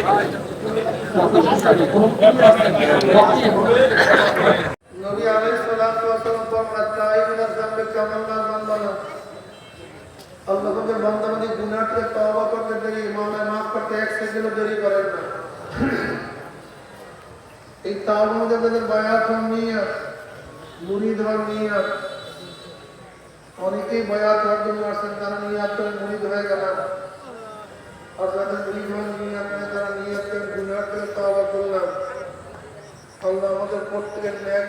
সবাই দিচ্ছি আপনার দোয়া করতে নবী আলাইহিস সালাতু ওয়াস সালাম ফরমান তাইবুল যামবে কামান না জানবানা আল্লাহ তাদের বান্দাবান্দি গুনাহ থেকে তওবা করতে দেরি মামলা মাফ করতে এক সেকেন্ডও দেরি করেন না এই তাওবার মধ্যে তাদের বায়াত হন নিয়ত মুরিদ হন নিয়ত অনেকেই বায়াত হওয়ার জন্য আসছেন তারা নিয়াত করে মুরিদ হয়ে গেলাম আর যাদের মুরিদ হন নিয়াত করে করলাম আল্লাহ আমাদের প্রত্যেকের ন্যায়